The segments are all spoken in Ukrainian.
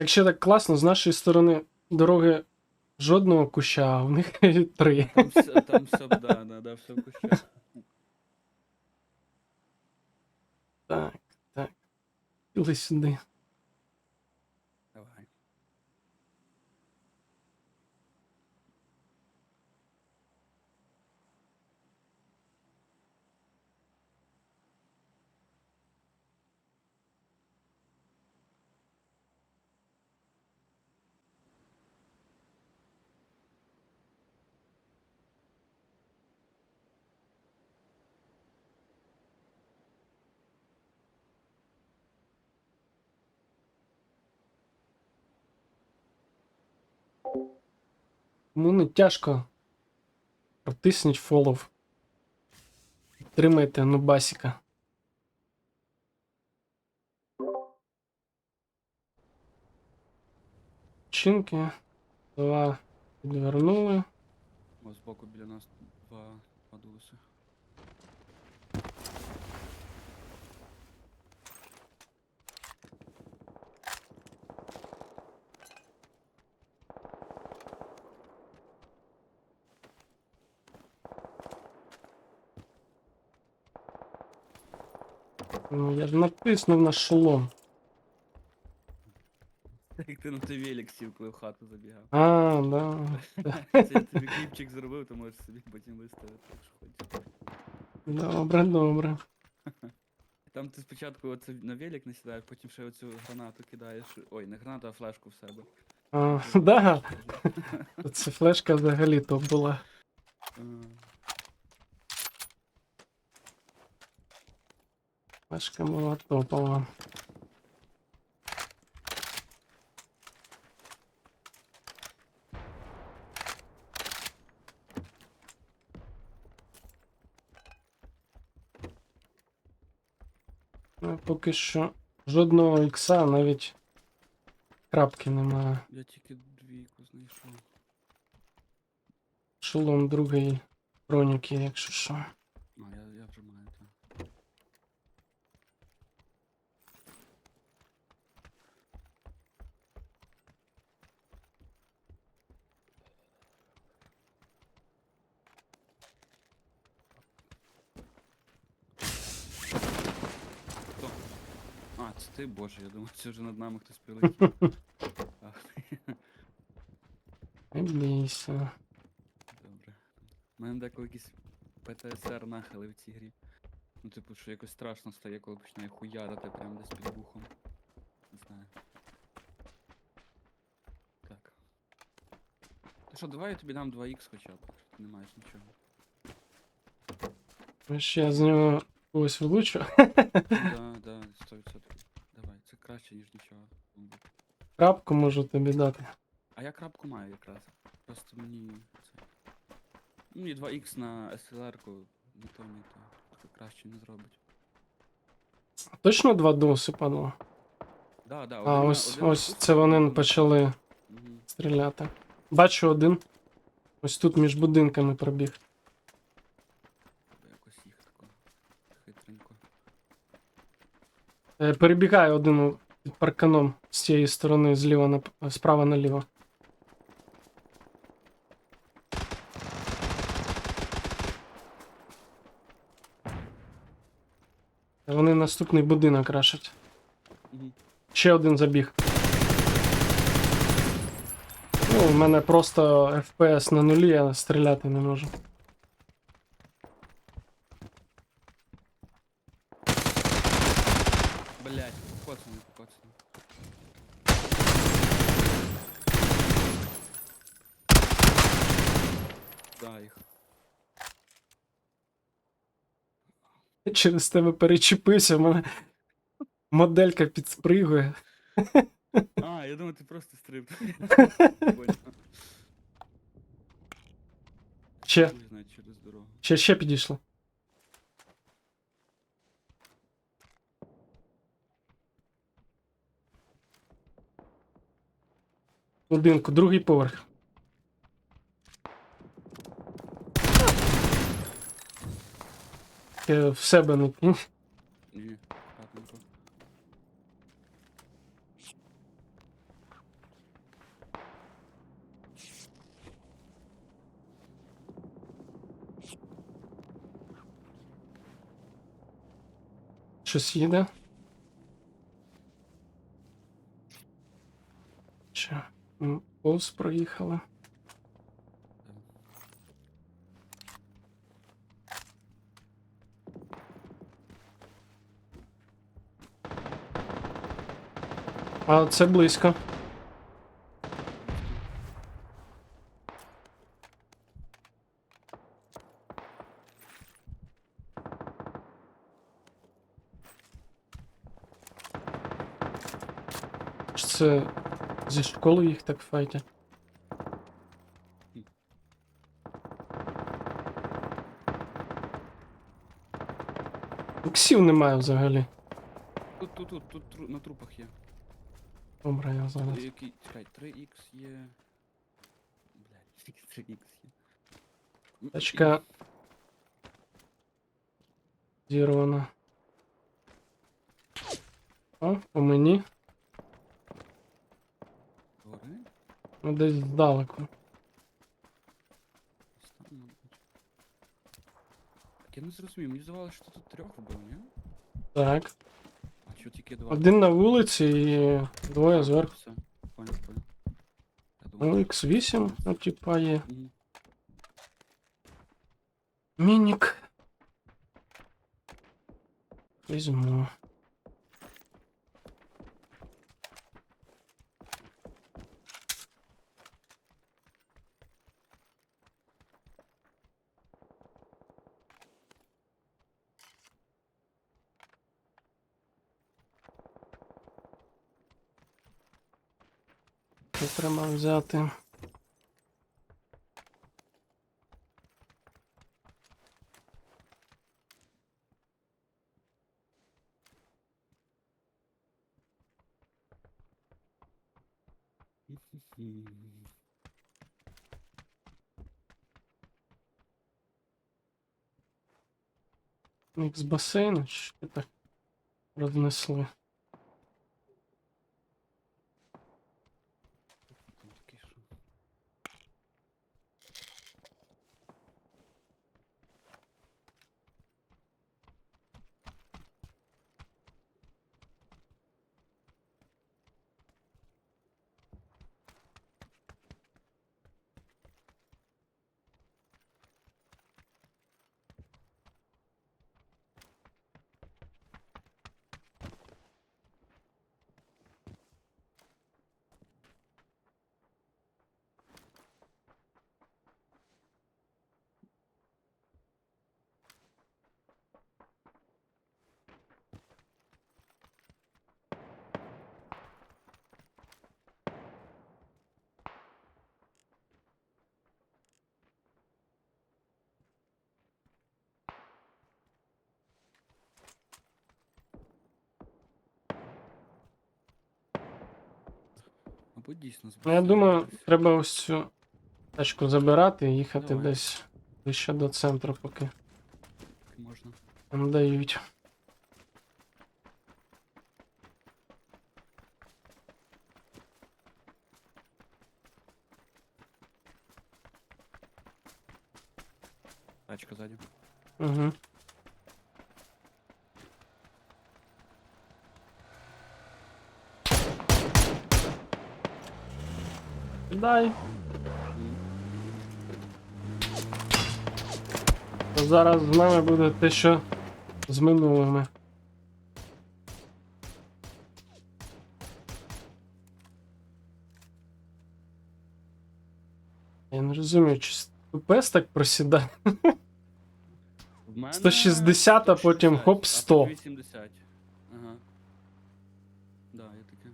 Якщо так класно, з нашої сторони дороги жодного куща, а у них три. Там все, там все, да, да, все в кущах. Так, так. Іли сюди. Давай. Кому не тяжко. Протисніть фолов. Підтримайте Нубасіка. Чинки. Два підвернули. Ось збоку біля нас два падулося. Ну, я ж натиснув на шолом. Як ти на той велик сів, коли в хату забігав. А, да. Це я тобі кліпчик зробив, то можеш собі потім виставити, якщо хочеш. Добре, добре. Там ти спочатку оце на велик не сідаєш, потім ще оцю гранату кидаєш. Ой, не гранату, а флешку в себе. А, да. Це флешка взагалі то була. А, Флешка була топова. Ну, поки що жодного ікса, навіть крапки немає. Я тільки двійку знайшов. Шолом другий броніки, якщо що. А, я, я вже маю так. Хто? А, це ти, боже, я думав, це вже над нами хтось прилетів. Ах, Не бійся. Добре. У мене деколи якийсь ПТСР нахили в цій грі. Ну, типу, що якось страшно стає, коли починає хуярити прямо десь під вухом. Не знаю. Так. Та що, давай я тобі дам 2х хоча б, якщо ти не маєш нічого. Ще я з нього когось влучу. Да, да, 100%. Краще, ніж нічого. Крапку можу тобі дати. А я крапку маю якраз. Просто мені це. Ну, Мені 2х на SLR-ку, ні то, ні то. Краще не зробить. Точно два доси падало? Да, да, А, один ось, один ось кухні, це вони один почали Мгм. стріляти. Бачу один. Ось тут між будинками пробіг. Треба Якось їх тако хитренько. Е, Перебігає один під парканом з цієї сторони, зліва на справа наліво. Вони наступний будинок рашать. Ще один забіг. Ну, у мене просто FPS на нулі, я стріляти не можу. Блять, покоцаний, покоцаний. Да, їх. Через тебе перечепився, в мене моделька підспригує. А, я думаю, ти просто стриб. Ще, через дорогу. ще, ще підійшло. будинку, другий поверх. Е, в себе ну. Ні, хатенько. Щось їде. Повз проїхали. А це близько. Це зі школи їх так файтять? Іксів немає взагалі. Тут, тут, тут, тут тру- на трупах є. Добре, я зараз. Який, чекай, 3х є. Блядь, 3х є. М, Тачка. Зірвана. О, по мені. Ну, десь здалеку. Так я не зрозумів, мені здавалося, що тут трьох вбив, ні? Так. А що тільки два? Один на вулиці і двоє зверху. Все, понял, понял. Я Ну, думав, X8, ну, типа є. Мгм. Мінік. Візьму. Що треба взяти? Мікс басейну, що так рознесли. Там такий, що. Мабуть, дійсно Ну, я думаю, треба ось цю тачку забирати і їхати Давай. десь ближче до центру, поки можна. нам дають. Тачка ззаді. Угу. Дай. Зараз з нами буде те, що з минулими. Я не розумію, чи ТПС так просідає. В мене 160, а потім хоп, а 100. 80. Ага. Да, я таке.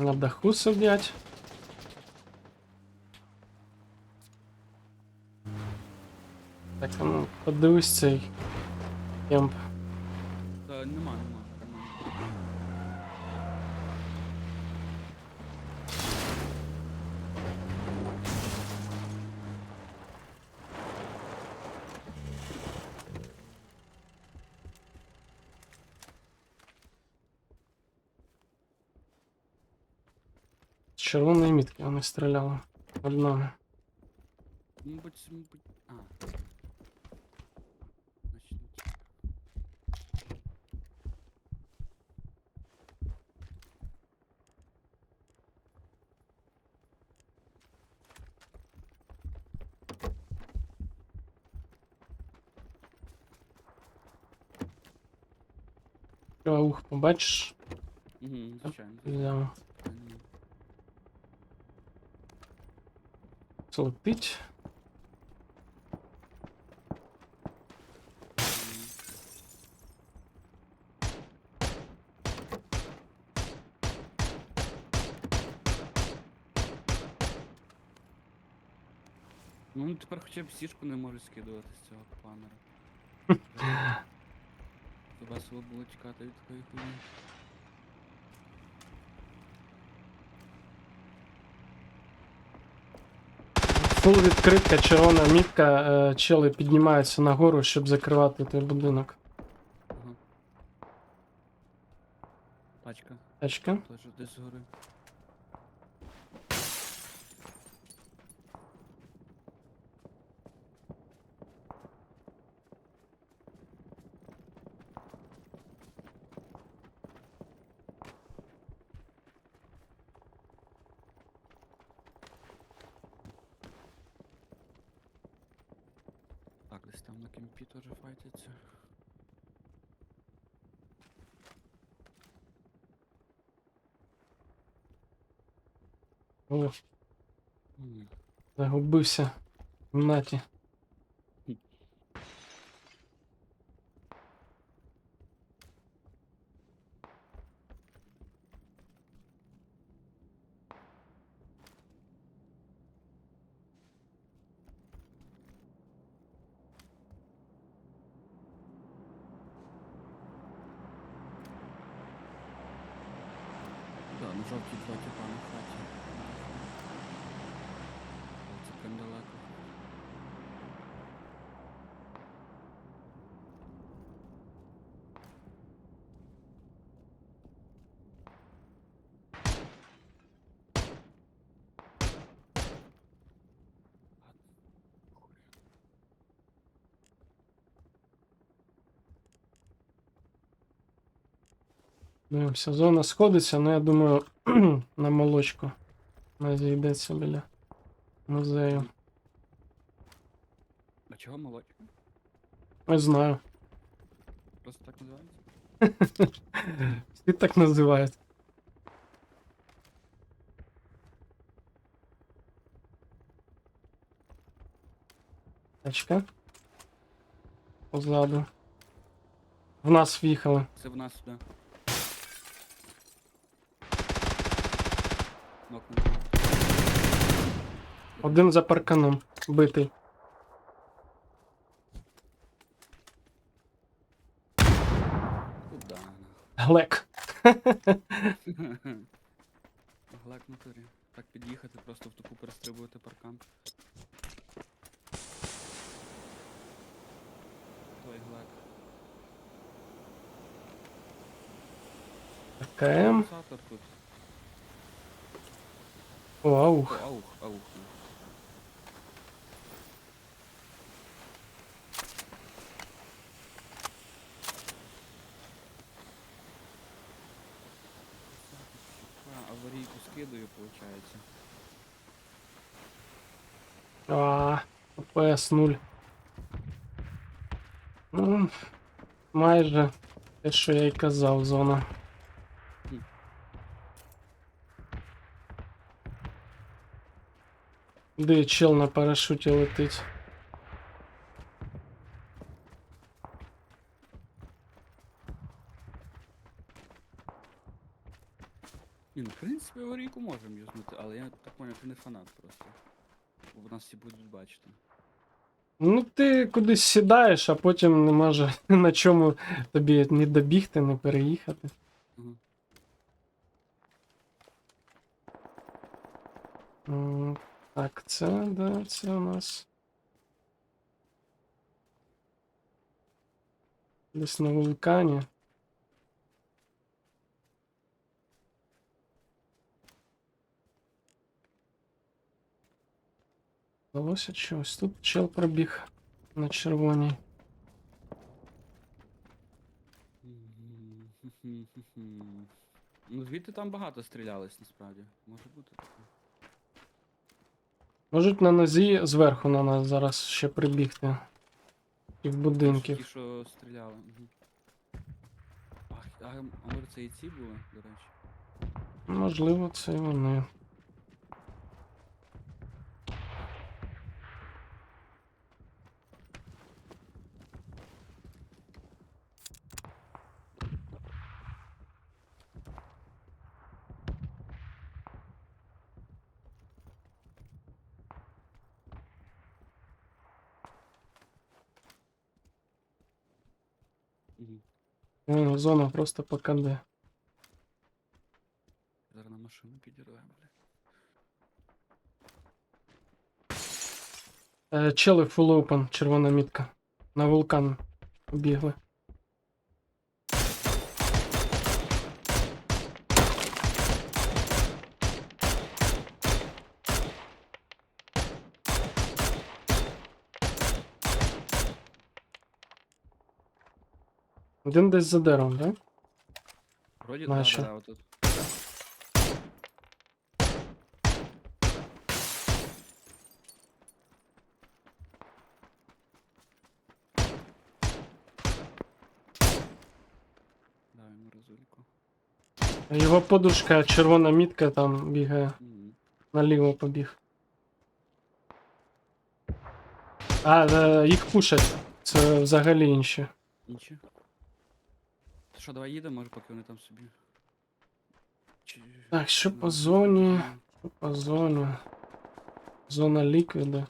На даху сидять. Так, ну, подивись цей кемп. Та нема. нема. Червоної мітки вони стріляли. Одному. Мабуть, це, мабуть. А. Значить, не ті. Ух, побачиш, Угу, звичайно. взяв. Це Ну, тепер хоча б сішку не можуть скидувати з цього планера. Це Весело було тікати від такої хуйні. Фул відкритка, червона мітка, е, чели піднімаються нагору, щоб закривати той будинок. Ага. Тачка Тачка. теж десь згори. Десь там на кемпі теж файтяться. О, М. загубився в кімнаті. Да, на жовтій два тіпа на хаті. Але Дивимося, зона сходиться, але я думаю, на молочку. Вона зійдеться біля музею. А чого молочка? Не знаю. Просто так називається? Всі так називають. Тачка. Позаду. В нас в'їхали. Це в нас сюди. Нокнув. Один за парканом. Битий. Куда? Глек. Глак в натурі. Так під'їхати, просто в тупу перестрибувати паркан. Той глак. КМ. Сатор тут. О, аух. О, аух, аух. А, аварійку скидаю, получается. А, ОПС 0. Ну, майже те, що я й казав, зона. Де чел на парашуті летить. Ні, ну, в принципі, аварійку можемо юзнути, але я так поняв, ти не фанат просто. Бо нас всі будуть бачити. Ну, ти кудись сідаєш, а потім не може на чому тобі ні добігти, ні переїхати. М, Так, це, да, це у нас. Десь на вулкані. Здалося чогось. Тут чел пробіг на червоній. Ну, звідти там багато стрілялись, насправді. Може бути таке. Можуть на нозі зверху на нас зараз ще прибігти. І в Ті, будинків. що стріляли. Ах, а, а може це і ці були, до речі? Можливо, це і вони. Угу. О, зона просто покаде. Зараз на машину підірваємо, бля. Е, чели full open, червона мітка. На вулкан бігли. Один десь за деревом, так? Вроді да, Нащо? да, да, отут. Дай йому розульку. Його подушка, червона мітка там бігає. Мгм. Наліво побіг. А, е, їх пушать. Це взагалі інші. Інші. То що, давай їдемо, може, поки вони там собі. Чи... Так, що Ну, по зоні? ну, Що по зоні? Зона ліквіда.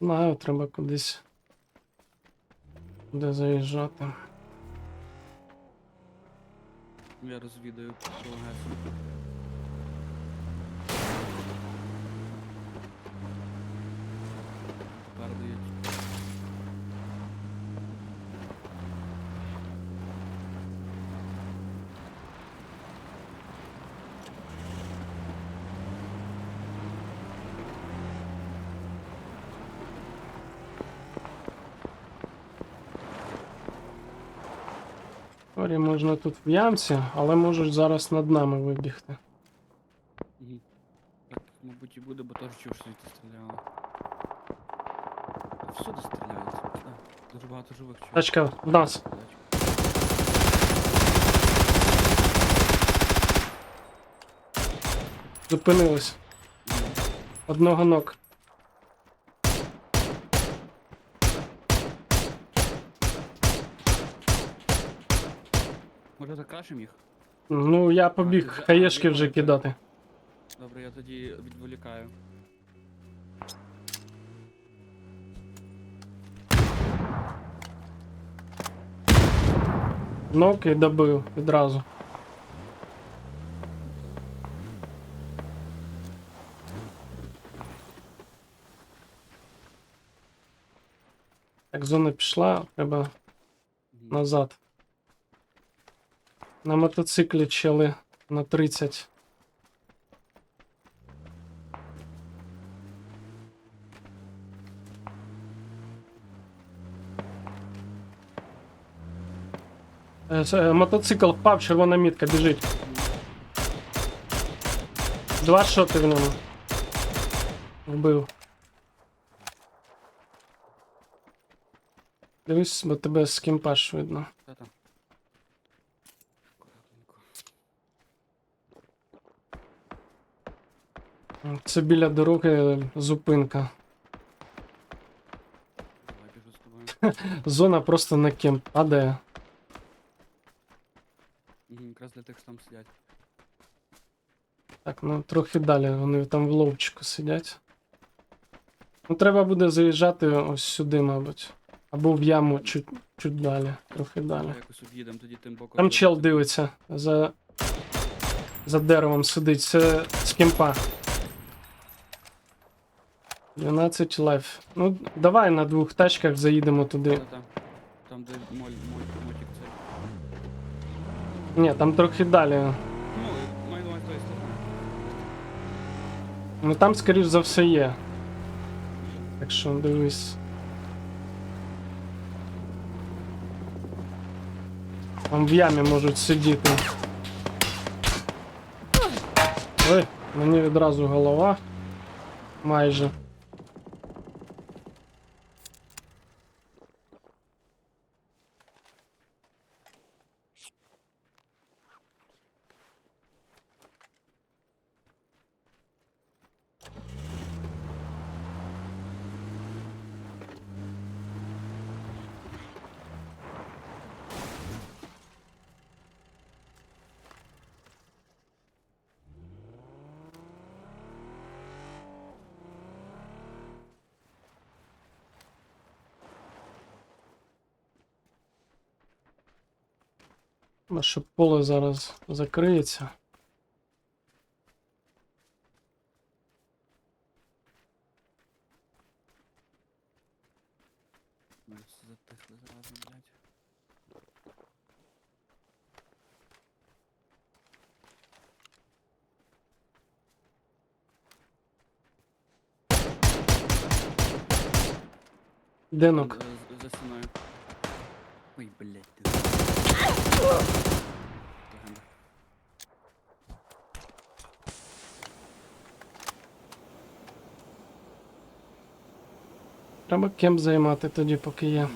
Знаю, треба кудись. Де заїжджати. Ну, Я розвідаю по ГЕСу. Тепер дають. Орі можна тут в ямці, але можуть зараз над нами вибігти. Мгм. Так, мабуть, і буде, бо теж чув, що звідти стріляли. Всюди стріляють. Так, дуже багато живих чув. Тачка в нас. Зупинились. Одного ног. Може закрашим їх? Ну, я побіг хаєшки вже кидати. Добре, я тоді відволікаю. Ног і добив відразу. Так, зона пішла, треба назад. На мотоциклі чели на 30. Е, е, Мотоцикл впав, червона мітка, біжить. Два шоти в ньому. Вбив. Дивись, бо тебе з кімпаш видно. Та-та. Акуратненько. Це біля дороги зупинка. Давай біжу з тобою. Зона просто на кемп падає. Мгм, Якраз для тих, що там сидять. Так, ну трохи далі, вони там в ловчику сидять. Ну, треба буде заїжджати ось сюди, мабуть. Або в яму чуть, чуть далі, трохи далі. Давай якось об'їдемо тоді тим боком. Там чел дивиться за. За деревом сидить. Це з кемпа. 12 лайф. Ну, давай на двох тачках заїдемо туди. Та-та. Там, де моль, моль, мотик цей. Ні, там трохи далі. Ну, маю на увазі тої сторони. Ну там, скоріш за все, є. Так що дивись. Там в ямі можуть сидіти. Ой, мені відразу голова. Майже. Наше поле зараз закриється. Затихли зразу, блядь. Денок. З- з- За стіною. Ой, блядь, ти. Легенда. Треба кемп займати тоді, поки є.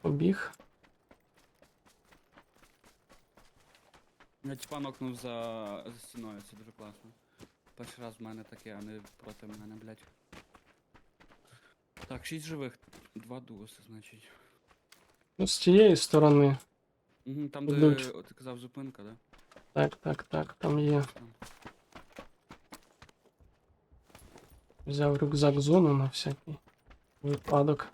Побіг. Я типа нокнув за, за стіною, це дуже класно. Перший раз в мене таке, а не проти мене, блядь. Так, 6 живих, 2 дуоси, значить. Ну, з тієї сторони. Угу, там, де Ідуть. о, ти казав зупинка, да? Так, так, так, там є. Там. Взяв рюкзак зону на всякий випадок.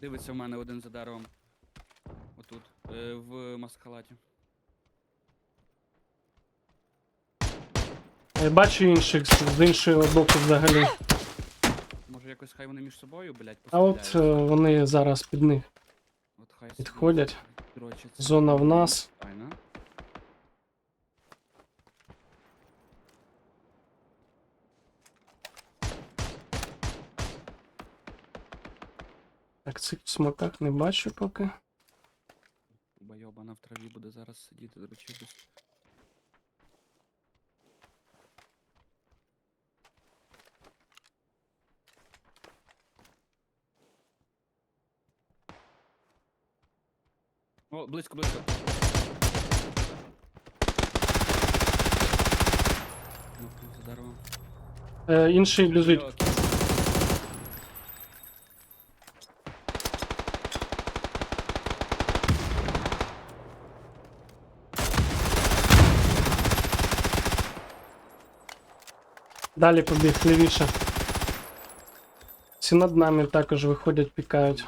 Дивиться в мене один за деревом. Отут. Е, в маскалаті. Я бачу інших з з іншого боку взагалі. Може якось хай вони між собою, блядь, А от е, постріляють? вони зараз під них. От хай собі підходять. дрочаться. Зона в нас. Файно. Так, цих в смоках не бачу поки. Бойобана в траві буде зараз сидіти, дрочитись. О, близько, близько. Ну, за деревом. Е, інший. Йо, Далі побіг лівіше. Всі над нами також виходять, пікають.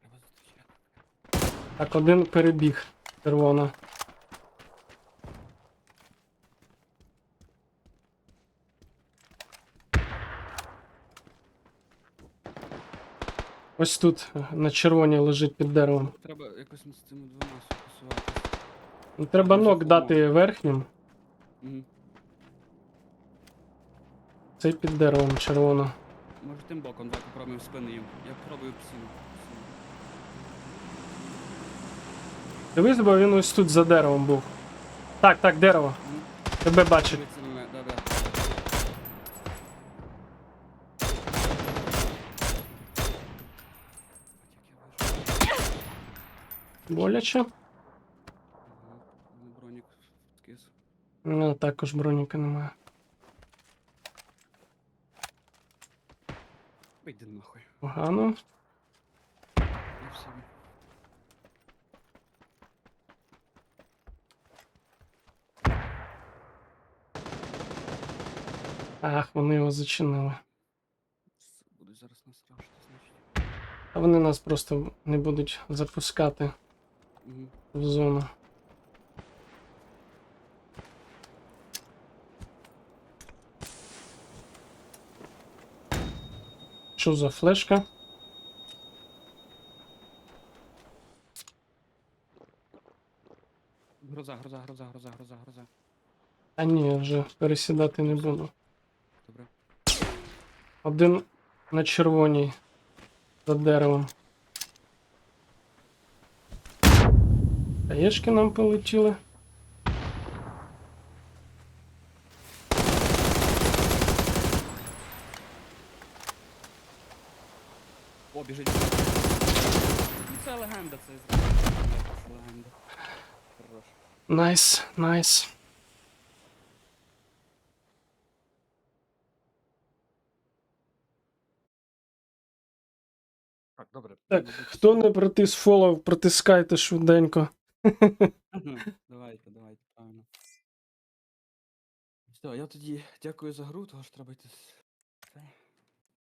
Треба зустрічати. Так, один перебіг. Червона. Ось тут е, на червоній лежить під деревом. Треба якось з цими двома сфокусуватися. Ну, Треба нок дати верхнім. Угу. Цей під деревом червона. Може тим боком, давай попробуємо в спину їм. Я попробую псину. Дивись, бо він ось тут за деревом був. Так, так, дерево. Тебе бачить. Дивиться на мене, да-да. Боляче. Мгм. Ну, Бронік скис. Ну, також броніка немає. Вийди нахуй. Погано. Я в. Ах, вони його зачинили. Буду зараз нас рашити, значить. А вони нас просто не будуть запускати Угу. в зону. Що за флешка? Гроза, гроза, гроза, гроза, гроза, гроза. А ні, вже пересідати не буду. Один на червоній за деревом. Таєшки нам полетіли. О, біжить. Ну, Це легенда, це легенда. Найс, найс. Добре. Так, хто не протис фолов, протискайте швиденько. Давайте, давайте, правильно. Все, я тоді дякую за гру, того ж треба йти